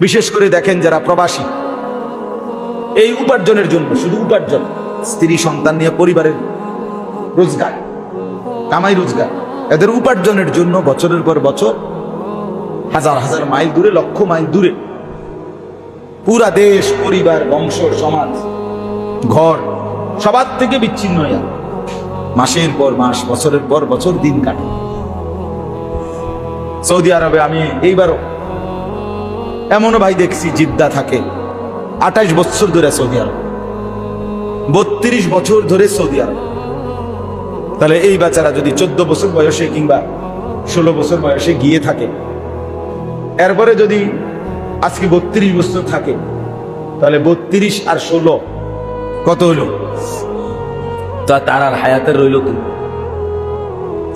বিশেষ করে দেখেন যারা প্রবাসী। এই উপার্জনের জন্য, শুধু উপার্জন, স্ত্রী, সন্তান নিয়ে পরিবারের রোজগার, কামাই রোজগার, এদের উপার্জনের জন্য বছরের পর বছর হাজার হাজার মাইল দূরে, লক্ষ মাইল দূরে পুরা দেশ, পরিবার, বংশ, সমাজ, ঘর, সবার থেকে বিচ্ছিন্ন হয়ে মাসের পর মাস, বছরের পর বছর দিন কাটে। সৌদি আরবে আমি এইবারও এমনও ভাই দেখছি জিদ্দা থাকে। আঠাশ বছর ধরে সৌদি আরব। বত্রিশ বছর ধরে সৌদি আরব। তাহলে এই বাচ্চারা যদি চোদ্দ বছর বয়সে কিংবা ষোলো বছর বয়সে গিয়ে থাকে, এরপরে যদি আজকে বত্রিশ বছর থাকে, তাহলে বত্রিশ আর ষোলো কত হলো? তা তার আর হায়াতের রইল কি?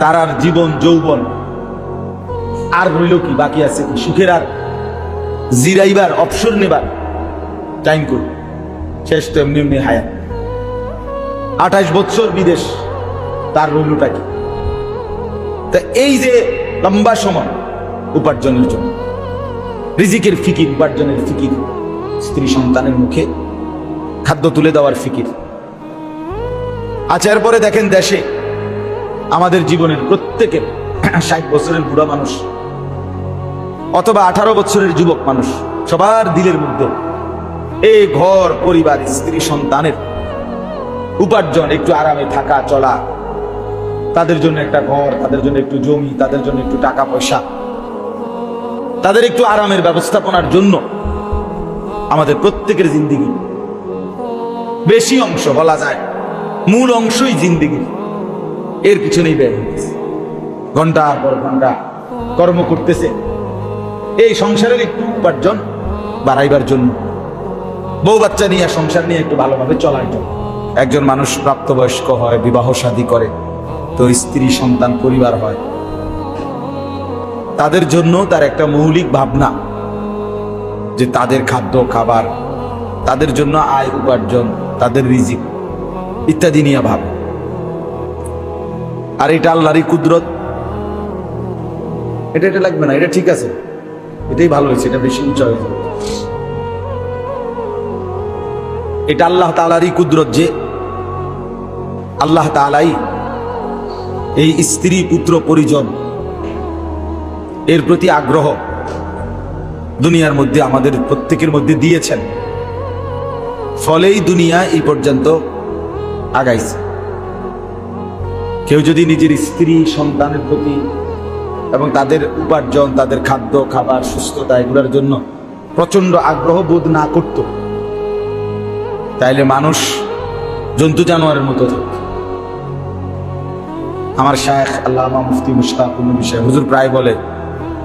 তার আর জীবন, যৌবন আর রইল কি? বাকি আছে কি? সুখের আর জিরাইবার, অবসর নেবার টাইম করি। শেষ তো এমনি এমনি হায়াত। আঠাশ বছর বিদেশ, তার রইলটা কি? তা এই যে লম্বা সময় উপার্জনের জন্য, রিজিকের ফিকির, উপার্জনের ফিকির, স্ত্রী সন্তানের মুখে খাদ্য তুলে দেওয়ার ফিকির। আচার পরে দেখেন দেশে আমাদের জীবনের প্রত্যেকের ষাট বছরের বুড়া মানুষ অথবা আঠারো বছরের যুবক মানুষ, সবার দিলের মধ্যে। এই ঘর, পরিবার, স্ত্রী, সন্তানের উপার্জন, একটু আরামে থাকা, চলা। তাদের জন্য একটা ঘর, তাদের জন্য একটু জমি, তাদের জন্য একটু টাকা পয়সা। তাদের একটু আরামের ব্যবস্থাপনার জন্য আমাদের প্রত্যেকের জিন্দিগি। বেশি অংশ বলা যায়, মূল অংশই জিন্দিগি। এর পিছনেই ব্যয় হইতেছে ঘণ্টার পর ঘণ্টা কর্ম করতেছে। এই সংসারের একটু উপার্জন বাড়াইবার জন্য। বউ বাচ্চা নিয়ে সংসার নিয়ে একটু ভালোভাবে চলার জন্য। একজন মানুষ প্রাপ্তবয়স্ক হয়, বিবাহ শাদী করে, তো স্ত্রী, সন্তান, পরিবার হয়। তাদের জন্য তার একটা মৌলিক ভাবনা যে তাদের খাদ্য, খাবার, তাদের জন্য আয়, উপার্জন, তাদের রিজিক ইত্যাদি নিয়ে ভাব। আর এটা আল্লাহরই কুদরত। এটা এটা লাগবে না, এটা ঠিক আছে। এটাই ভালো হয়েছে, এটা বেশি উঁচা হয়েছে এটা আল্লাহ তালারই কুদরত যে, আল্লাহ তালাই এই স্ত্রী পুত্র পরিজন, এর প্রতি আগ্রহ দুনিয়ার মধ্যে আমাদের প্রত্যেকের মধ্যে দিয়েছেন। ফলেই দুনিয়া এই পর্যন্ত আগাইছে। কেউ যদি নিজের স্ত্রী সন্তানের প্রতি এবং তাদের উপার্জন, তাদের খাদ্য, খাবার, সুস্থতা এগুলোর জন্য প্রচণ্ড আগ্রহ বোধ না করত। তাইলে মানুষ জন্তু জানোয়ারের মতো থাকত। আমার শায়েখ আল্লামা মুফতি মুশতাক বিষয় হুজুর প্রায় বলে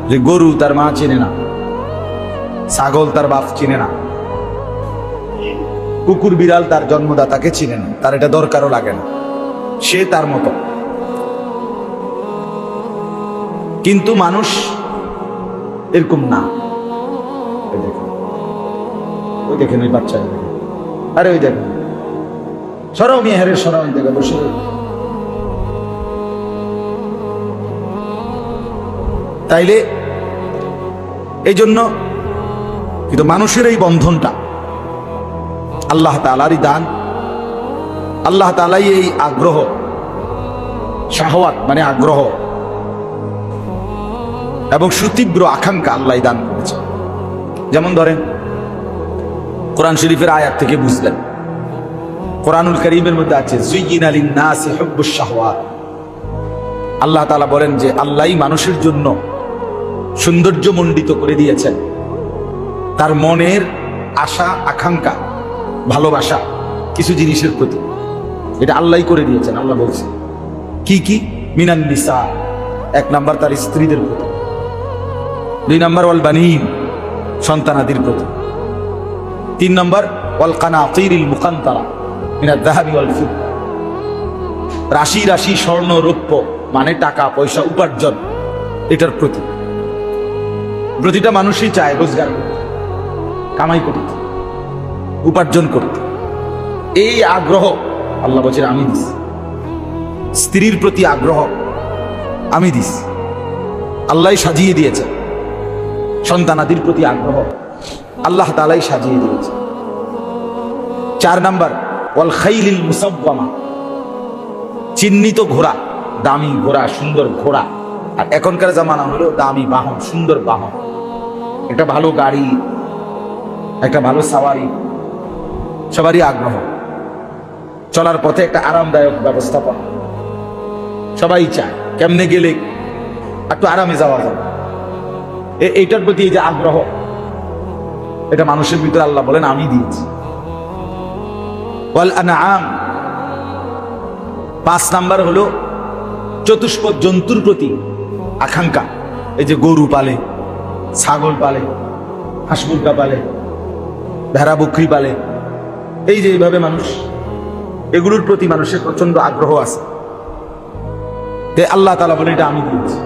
যে গরু তার মা চেনে না, ছাগল তার বাপ চিনে না, কুকুর বিড়াল তার জন্মদাতাকে চিনে না, তার এটা দরকারও লাগে না, সে তার মতো। কিন্তু মানুষ এরকম না। ওই দেখেন ওই বাচ্চা আরে ওই দেখেন। সরাও মেয়ে হারের সরাও দেখে, বসে তাইলে এই জন্য কিন্তু মানুষের এই বন্ধনটা আল্লাহ তালারই দান, আল্লাহ তালাই এই আগ্রহ, শাহওয়াত মানে আগ্রহ এবং সুতীব্র আকাঙ্ক্ষা আল্লাহ দান করেছে যেমন ধরেন, কোরআন শরীফের আয়াত থেকে বুঝলেন, কোরআনুল করিমের মধ্যে আছে আল্লাহ তালা বলেন যে, আল্লাহই মানুষের জন্য সৌন্দর্য মণ্ডিত করে দিয়েছেন। তার মনের আশা, আকাঙ্ক্ষা, ভালোবাসা কিছু জিনিসের প্রতি। এটা আল্লাহই করে দিয়েছেন, আল্লাহ বলছে। কি কি? মিনান নিসা এক নাম্বার তার স্ত্রীদের প্রতি। দুই নাম্বার ওয়াল বানিন, সন্তানাদির প্রতি। তিন নম্বর ওয়াল কানাতিরিল মুকান্তারা, মিনাদ দাহাবি ওয়াল ফিদ্দা রাশি রাশি স্বর্ণ রৌপ্য মানে টাকা, পয়সা, উপার্জন, এটার প্রতি। প্রতিটা মানুষই চায় রোজগার কামাই করতে, উপার্জন করতে। এই আগ্রহ, আল্লাহ বলছেন আমি দিস স্ত্রীর প্রতি আগ্রহ, আমি দিস আল্লাহ সাজিয়ে দিয়েছে সন্তানাদির প্রতি আগ্রহ আল্লাহ তালাই সাজিয়ে দিয়েছে। চার নাম্বার, ওয়াল খাইলিল মুসাব্বামা। চিহ্নিত ঘোড়া, দামি ঘোড়া, সুন্দর ঘোড়া। আর এখনকার জামানা হলো দামি বাহন, সুন্দর বাহন। একটা ভালো গাড়ি, একটা ভালো সাওয়ারি, সবারই আগ্রহ। চলার পথে একটা আরামদায়ক ব্যবস্থাপনা। সবাই চায়, কেমনে গেলে একটু আরামে যাওয়া যাবে এইটার প্রতি এই যে আগ্রহ, এটা মানুষের ভিতরে আল্লাহ বলেন, আমি দিয়েছি। পাঁচ নাম্বার হলো, চতুষ্পদ জন্তুর প্রতি আকাঙ্ক্ষা। এই যে গরু পালে, ছাগল পালে, হাঁস মুরগা পালে, ভেড়া বকরি পালে, এই যে এইভাবে মানুষ, এগুলোর প্রতি মানুষের প্রচণ্ড আগ্রহ আছে। আল্লাহ তালা বলে, এটা আমি দিয়েছি।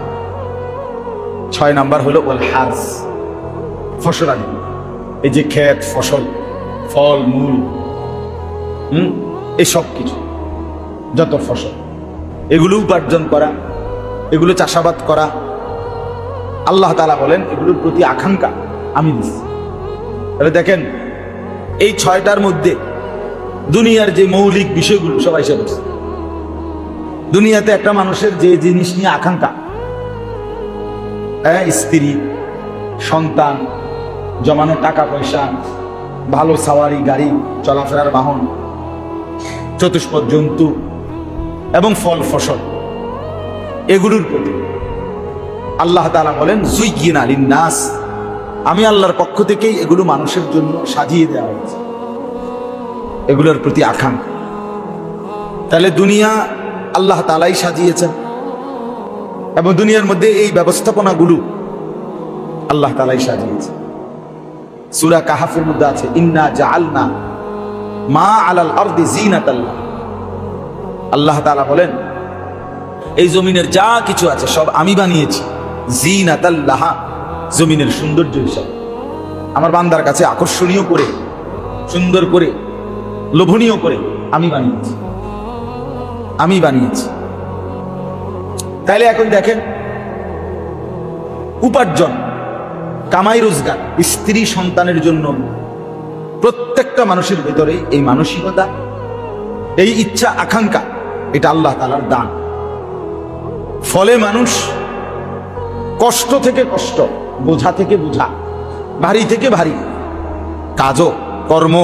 ছয় নাম্বার হলো ওয়াল হাজ, ফসল আদি এই যে ক্ষেত, ফসল, ফল, মূল, হুম? এই সব কিছু, যত ফসল। এগুলো উপার্জন করা, এগুলো চাষাবাদ করা। আল্লাহ তালা বলেন, এগুলোর প্রতি আকাঙ্ক্ষা আমি দিচ্ছি তাহলে দেখেন, এই ছয়টার মধ্যে দুনিয়ার যে মৌলিক বিষয়গুলো সবাই সে দুনিয়াতে একটা মানুষের যে জিনিস নিয়ে আকাঙ্ক্ষা স্ত্রী, সন্তান, জমানো টাকা পয়সা, ভালো সাওয়ারি, গাড়ি, চলাফেরার বাহন, চতুষ্পদ জন্তু এবং ফল ফসল, এগুলোর প্রতি আল্লাহ তালা বলেন জুইগিন আলিন নাস আমি আল্লাহর পক্ষ থেকেই এগুলো মানুষের জন্য সাজিয়ে দেওয়া হয়েছে। এগুলোর প্রতি আকাঙ্ক্ষা। তাহলে দুনিয়া আল্লাহ তালাই সাজিয়েছেন। এবং দুনিয়ার মধ্যে এই ব্যবস্থাপনাগুলো আল্লাহ তালাই সাজিয়েছে। সুরা কাহাফের মধ্যে আছে, ইন্না জাআলনা মা আলাল আরদি জিনাতাল্লাহ আল্লাহ আল্লাহ তালা বলেন, এই জমিনের যা কিছু আছে, সব আমি বানিয়েছি। জিনাতাল্লাহ জমিনের সৌন্দর্য হিসাবে। আমার বান্দার কাছে আকর্ষণীয় করে, সুন্দর করে, লোভনীয় করে আমি বানিয়েছি। আমি বানিয়েছি। তাইলে এখন দেখেন, উপার্জন, কামাই রোজগার, স্ত্রী সন্তানের জন্য প্রত্যেকটা মানুষের ভেতরে এই মানসিকতা, এই ইচ্ছা, আকাঙ্ক্ষা, এটা আল্লাহ তালার দান। ফলে মানুষ কষ্ট থেকে কষ্ট, বোঝা থেকে বোঝা, ভারী থেকে ভারী কাজও কর্ম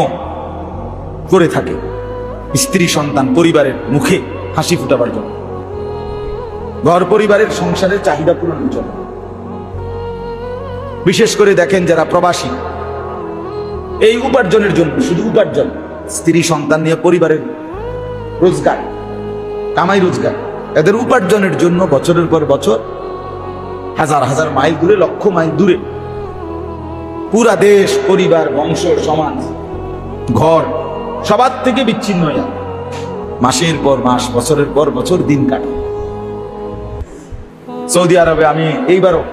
করে থাকে। স্ত্রী সন্তান পরিবারের মুখে হাসি ফুটাবার জন্য। ঘর পরিবারের সংসারের চাহিদা পূরণের জন্য। বিশেষ করে দেখেন যারা প্রবাসী, এই উপার্জনের জন্য, শুধু উপার্জন, স্ত্রী সন্তান নিয়ে পরিবারের রোজগার, কামাই রোজগার, এদের উপার্জনের জন্য বছরের পর বছর হাজার হাজার মাইল দূরে, লক্ষ মাইল দূরে, পুরা দেশ, পরিবার, বংশ, সমাজ, ঘর, সবার থেকে বিচ্ছিন্ন মাসের পর মাস, বছরের পর বছর দিন কাটে। সৌদি আরবে আমি এইবারও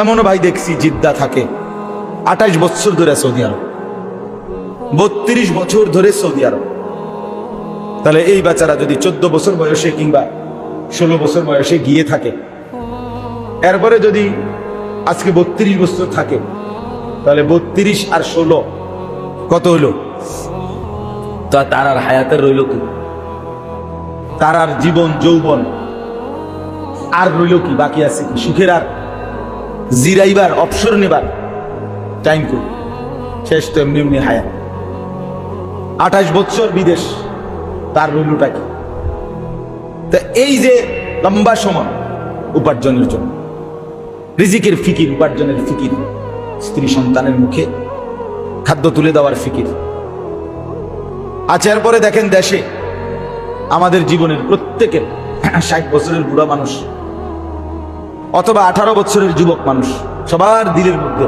এমনও ভাই দেখছি জিদ্দা থাকে। আঠাশ বছর ধরে সৌদি আরব। বত্রিশ বছর ধরে সৌদি আরব। তাহলে এই বাচ্চারা যদি চোদ্দ বছর বয়সে কিংবা ষোলো বছর বয়সে গিয়ে থাকে, এরপরে যদি আজকে বত্রিশ বছর থাকে, তাহলে বত্রিশ আর ষোলো কত হলো তা তার আর হায়াতের রইল কি? তার আর জীবন, যৌবন আর রইল কি বাকি আছে সুখের আর জিরাইবার, অবসর নেবার টাইম করি শেষ তো এমনি এমনি হায়াত। আঠাশ বছর বিদেশ, তার রইলটা কি? তা এই যে লম্বা সময় উপার্জনের জন্য, রিজিকের ফিকির, উপার্জনের ফিকির, স্ত্রী সন্তানের মুখে খাদ্য তুলে দেওয়ার ফিকির। আচ্ছা এরপরে দেখেন দেশে আমাদের জীবনের প্রত্যেকের ষাট বছরের বুড়া মানুষ অথবা আঠারো বছরের যুবক মানুষ, সবার দিলের মধ্যে।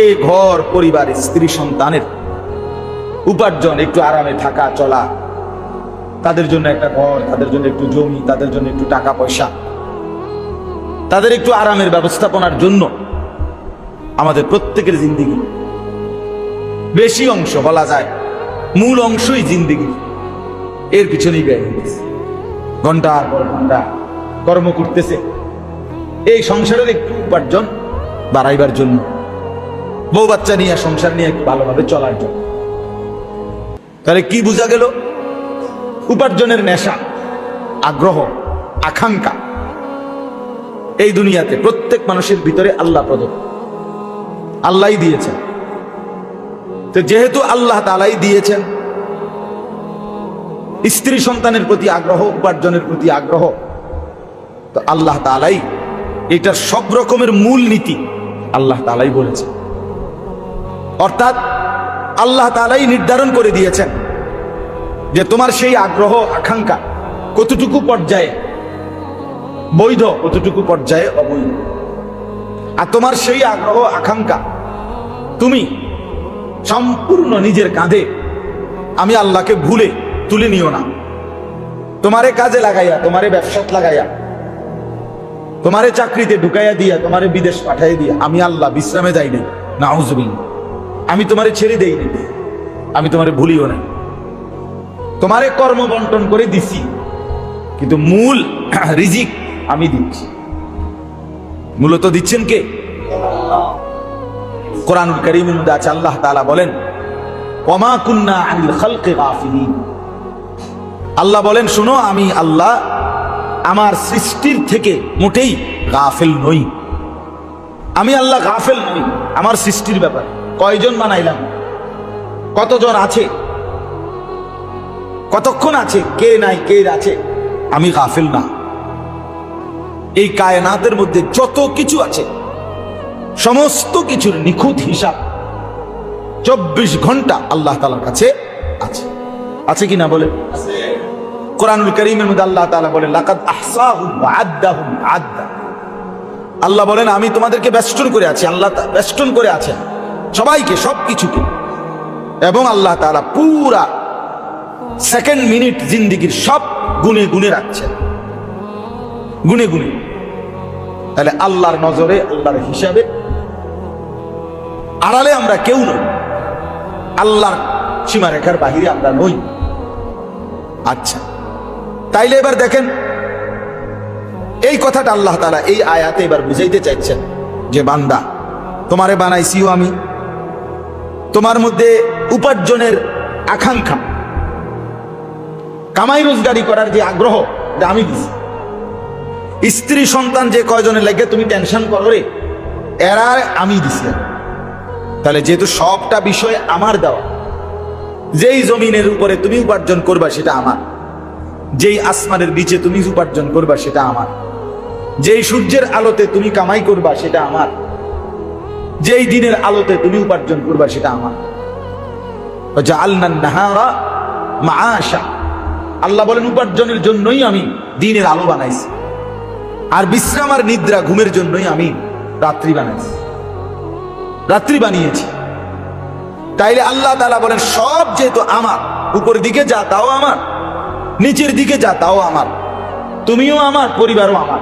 এই ঘর, পরিবার, স্ত্রী, সন্তানের উপার্জন, একটু আরামে থাকা, চলা, তাদের জন্য একটা ঘর, তাদের জন্য একটু জমি, তাদের জন্য একটু টাকা পয়সা, তাদের একটু আরামের ব্যবস্থাপনার জন্য আমাদের প্রত্যেকের জিন্দিগি। বেশি অংশ বলা যায়, মূল অংশই জিন্দিগি। এর পিছনেই ব্যয় ঘণ্টার পর ঘণ্টা কর্ম করতেছে। এই সংসারের একটু উপার্জন বাড়াইবার জন্য। বউ বাচ্চা নিয়ে, সংসার নিয়ে ভালোভাবে চলার জন্য। তাহলে কি বোঝা গেল? উপার্জনের নেশা, আগ্রহ, আকাঙ্ক্ষা এই দুনিয়াতে প্রত্যেক মানুষের ভিতরে আল্লাহ প্রদত্ত। আল্লাহই দিয়েছেন। তো যেহেতু আল্লাহ তালাই দিয়েছেন, স্ত্রী সন্তানের প্রতি আগ্রহ, উপার্জনের প্রতি আগ্রহ, তো আল্লাহ তালাই এটার সব রকমের মূল নীতি। আল্লাহ তালাই বলেছে অর্থাৎ আল্লাহ তালাই নির্ধারণ করে দিয়েছেন যে তোমার সেই আগ্রহ, আকাঙ্ক্ষা কতটুকু পর্যায়ে? বৈধ কতটুকু পর্যায়ে? অবৈধ। আর তোমার সেই আগ্রহ, আকাঙ্ক্ষা তুমি সম্পূর্ণ নিজের কাঁধে আমি আল্লাহকে ভুলে তুলে নিও না। তোমারে কাজে লাগাইয়া, তোমারে ব্যবসাত লাগাইয়া তোমারে চাকরিতে ঢুকাইয়া দিয়া, তোমারে বিদেশ পাঠাইয়া দিয়া আমি আল্লাহ বিশ্রামে যাই নাই। নাউজবিন আমি তোমারে ছেড়ে দেই নাই। আমি তোমারে ভুলিও না তোমারে কর্ম বন্টন করে দিছি। কিন্তু মূল রিজিক আমি দিচ্ছি। মূলত দিচ্ছেন কে? কোরআনুল করিমের মধ্যে আছে, আল্লাহ তাআলা বলেন, ওমা কুন্না আল্লাহ বলেন, শুনো, আমি আল্লাহ আমার সৃষ্টির থেকে মোটেই গাফেল নই। আমি আল্লাহ গাফেল নই, আমার সৃষ্টির ব্যাপার। কয়জন বানাইলাম? কতজন আছে? কতক্ষণ আছে? কে নাই, কে আছে? আমি গাফেল না। এই কায়নাতের মধ্যে যত কিছু আছে, সমস্ত কিছুর নিখুঁত হিসাব চব্বিশ ঘণ্টা আল্লাহ তালার কাছে আছে। আছে কি না বলে? কোরআনুল করিমের মধ্যে আল্লাহ তাআলা বলেন, লাকাদ আল্লাহ বলেন, আমি তোমাদেরকে বেষ্টন করে আছি, আল্লাহ বেষ্টন করে আছেন সবাইকে সব কিছুকে এবং আল্লাহ তাআলা পুরা সেকেন্ড মিনিট জিন্দিগির সব গুনে গুনে রাখছেন। গুনে গুনে তাহলে আল্লাহর নজরে, আল্লাহর হিসাবে আড়ালে আমরা কেউ নই। আল্লাহর সীমারেখার বাহিরে আমরা নই। আচ্ছা। তাইলে এবার দেখেন, এই কথাটা আল্লাহ তালা এই আয়াতে এবার বুঝাইতে চাইছেন যে, বান্দা, তোমারে বানাইছিও আমি। তোমার মধ্যে উপার্জনের আকাঙ্ক্ষা, কামাই রোজগারি করার যে আগ্রহ আমি দিছি। স্ত্রী সন্তান যে কয়জনের লাগে, তুমি টেনশন করো রে, এরা আমি দিছি। তাহলে যেহেতু সবটা বিষয় আমার দেওয়া, যেই জমিনের উপরে তুমি উপার্জন করবা, সেটা আমার। যেই আসমানের নিচে তুমি উপার্জন করবা, সেটা আমার। যেই সূর্যের আলোতে তুমি কামাই করবা, সেটা আমার। যেই দিনের আলোতে তুমি উপার্জন করবা, সেটা আমার। আল্লাহ বলেন, উপার্জনের জন্যই আমি দিনের আলো বানাইছি। আর বিশ্রাম আর নিদ্রা ঘুমের জন্যই আমি রাত্রি বানাইছি। রাত্রি বানিয়েছি। তাইলে আল্লাহ তালা বলেন, সব যেহেতু আমার, উপর দিকে যা, তাও আমার। নিচের দিকে যা, তাও আমার। তুমিও আমার, পরিবারও আমার।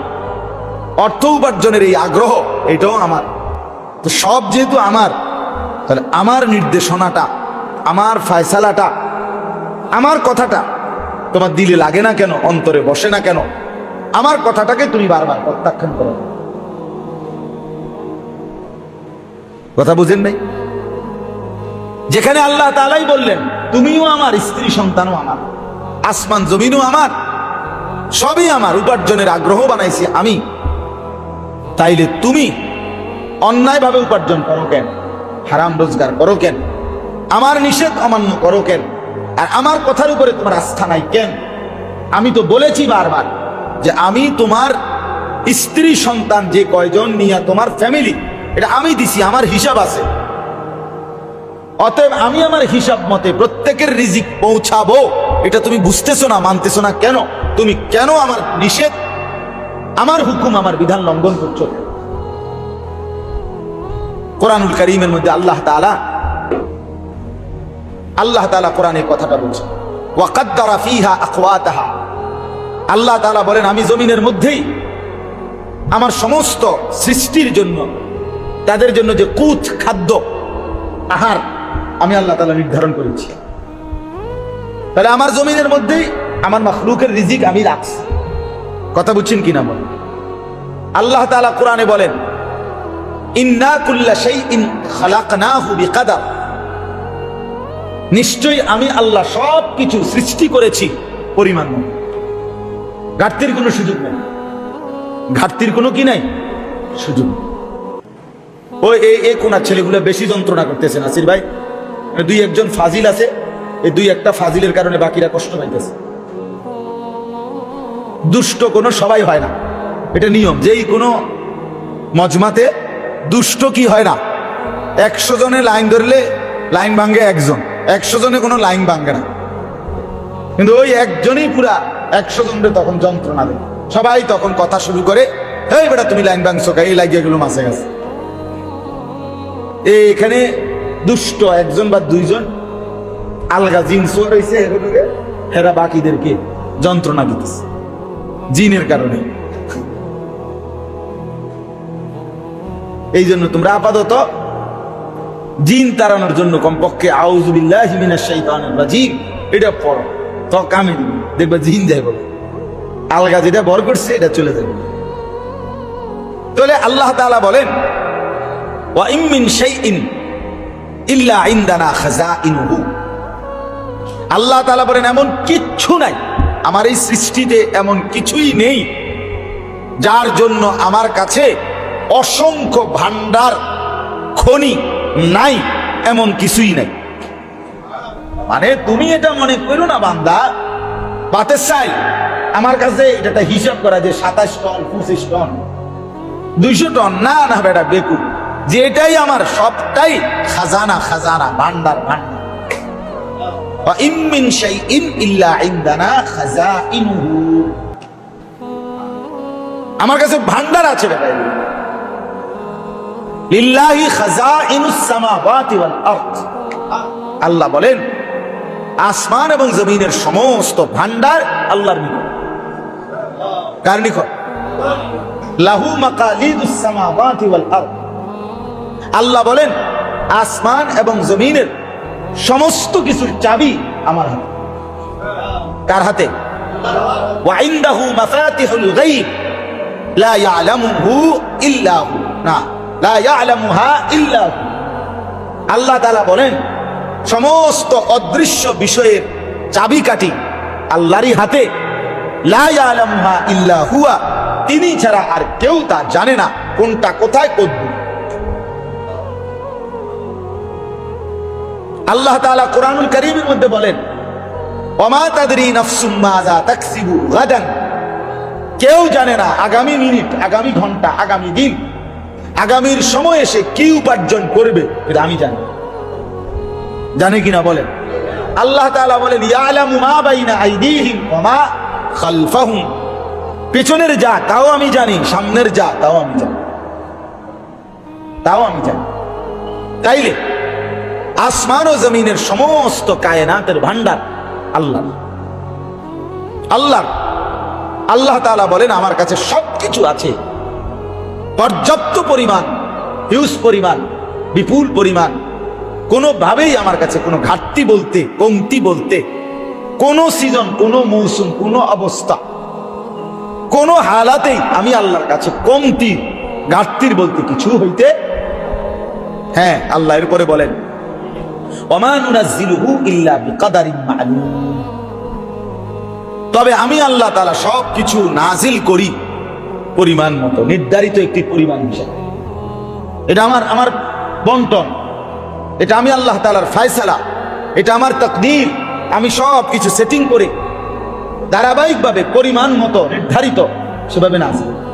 অর্থ উপার্জনের এই আগ্রহ, এটাও আমার। তো সব যেহেতু আমার, তাহলে আমার নির্দেশনাটা, আমার ফায়সালাটা, আমার কথাটা তোমার দিলে লাগে না কেন, অন্তরে বসে না কেন, আমার কথাটাকে তুমি বারবার প্রত্যাখ্যান করো। কথা বুঝেন নাই? যেখানে আল্লাহ তালাই বললেন, তুমিও আমার, স্ত্রী সন্তানও আমার। আসমান জমিনও আমার। সবই আমার। উপার্জনের আগ্রহ বানাইছি আমি। তাইলে তুমি অন্যায়ভাবে উপার্জন করো কেন? হারাম রোজগার করো কেন? আমার নিষেধ অমান্য করো কেন? আর আমার কথার উপরে তোমার আস্থা নাই কেন? আমি তো বলেছি বারবার যে আমি তোমার স্ত্রী, সন্তান, যে কয়জন নিয়ে তোমার ফ্যামিলি এটা আমি দিছি, আমার হিসাব আছে। অতএব আমি আমার হিসাব মতে প্রত্যেকের রিজিক পৌঁছাবো। এটা তুমি বুঝতেছো না, মানতেছো না কেন? তুমি কেন আমার নিষেধ? আমার হুকুম আমার বিধান লঙ্ঘন করছ? কোরআনুল করিমের মধ্যে আল্লাহ তাআলা আল্লাহ তাআলা কোরআনের কথাটা বলছে ওয়াকাদ্দারা ফিহা আল্লাহ তাআলা বলেন, আমি জমিনের মধ্যেই আমার সমস্ত সৃষ্টির জন্য, তাদের জন্য যে কুত, খাদ্য, আহার, আমি আল্লাহ তাআলা নির্ধারণ করেছি। তাহলে আমার জমিনের মধ্যেই আমার মখলুকের রিজিক আমি রাখছি। কথা বুঝছেন কিনা বলেন আল্লাহ তাআলা কোরআনে বলেন নিশ্চয়ই আমি আল্লাহ সব কিছু সৃষ্টি করেছি পরিমাণ ঘাটতির কোনো সুযোগ নেই। ঘাটতির কোনো কি নাই? সুযোগ। ওই এই কোনার ছেলেগুলো বেশি যন্ত্রণা করতেছে, নাসির ভাই। দুই একজন ফাজিল আছে। এই দুই একটা ফাজিলের কারণে বাকিরা কষ্ট পাইতেছে। দুষ্ট কোনো সবাই হয় না। এটা নিয়ম। যেই কোনো মজমাতে দুষ্ট কি হয় না? একশো জনে লাইন ধরলে লাইন ভাঙ্গে একজন। একশো জনে কোনো লাইন ভাঙ্গে না। কিন্তু ওই একজনই পুরা একশো জনের তখন যন্ত্রণা দেয়। সবাই তখন কথা শুরু করে এই বেটা, তুমি লাইন ভাঙছো কা?" এই লাগিয়ে গেলো মাসে গেছে। এখানে দুষ্ট একজন বা দুইজন আলগা জিন সোয়ার হয়েছে হেরা বাকিদেরকে যন্ত্রণা দিতেছে। জিনের কারণে। এই জন্য তোমরা আপাতত জিন তাড়ানোর জন্য কমপক্ষে শাইতানির এটা পড়ো। তো কামে দিবে। দেখবা জিন যাইব আলগা যেটা বর করছে, এটা চলে যাবে। তাহলে আল্লাহ তাআলা বলেন, ওয়া ইম মিন শাইইন ইল্লা ইনদানা খাজাইনুহু। আল্লাহ তালা বলেন, এমন কিচ্ছু নাই। আমার এই সৃষ্টিতে এমন কিছুই নেই যার জন্য আমার কাছে অসংখ্য ভান্ডার খনি নাই, এমন কিছুই নাই। মানে তুমি এটা মনে করো না, বান্দা। বাতে চাই, আমার কাছে এটা হিসাব করা যে সাতাশ টন, পঁচিশ টন, দুইশো টন। না না, বেটা বেকু যেটাই আমার, সবটাই খাজানা খাজানা ভান্ডার ভান্ডার আমার কাছে ভান্ডার আছে আল্লাহ বলেন, আসমান এবং জমিনের সমস্ত ভান্ডার আল্লাহর নিকট। লাহু মাকালিদুস ওয়াল আরদ। আল্লাহ বলেন, আসমান এবং জমিনের সমস্ত কিছুর চাবি আমার হাতে। কার হাতে? না আল্লাহ বলেন, সমস্ত অদৃশ্য বিষয়ের চাবিকাঠি আল্লাহরই হাতে। লা ইয়ালামুহা তিনি ছাড়া আর কেউ তা জানে না কোনটা কোথায় করবে আল্লাহ তাআলা কোরআনুল কারীমের মধ্যে বলেন কেউ জানে না আগামী মিনিট, আগামী ঘণ্টা, আগামী দিন, আগামীর সময় এসে কি উপার্জন করবে, এটা আমি জানি। জানে কিনা বলেন? আল্লাহ বলেন পেছনের যা, তাও আমি জানি, সামনের যা, তাও আমি জানি। তাও আমি জানি। তাইলে আসমান ও জমিনের সমস্ত কায়নাতের ভান্ডার আল্লাহ। আল্লাহ। আল্লাহ তাআলা বলেন, আমার কাছে সবকিছু আছে। পর্যাপ্ত পরিমাণ, হিউজ পরিমাণ, বিপুল পরিমাণ। কোনোভাবেই আমার কাছে কোনো ঘাটতি বলতে, কমতি বলতে, কোনো সিজন, কোনো মৌসুম, কোনো অবস্থা, কোনো হালাতেই আমি আল্লাহর কাছে কমতি, ঘাটতির বলতে কিছু হইতে হ্যাঁ আল্লাহ এরপরে বলেন তবে আমি আল্লাহ তাআলা সব কিছু নাজিল করি পরিমাণ মতো, নির্ধারিত একটি পরিমাণ হিসাবে। এটা আমার আমার বন্টন। এটা আমি আল্লাহ তালার ফয়সালা। এটা আমার তাকদীর। আমি সব কিছু সেটিং করে ধারাবাহিকভাবে পরিমাণ মতো নির্ধারিত, সেভাবে নাজিল।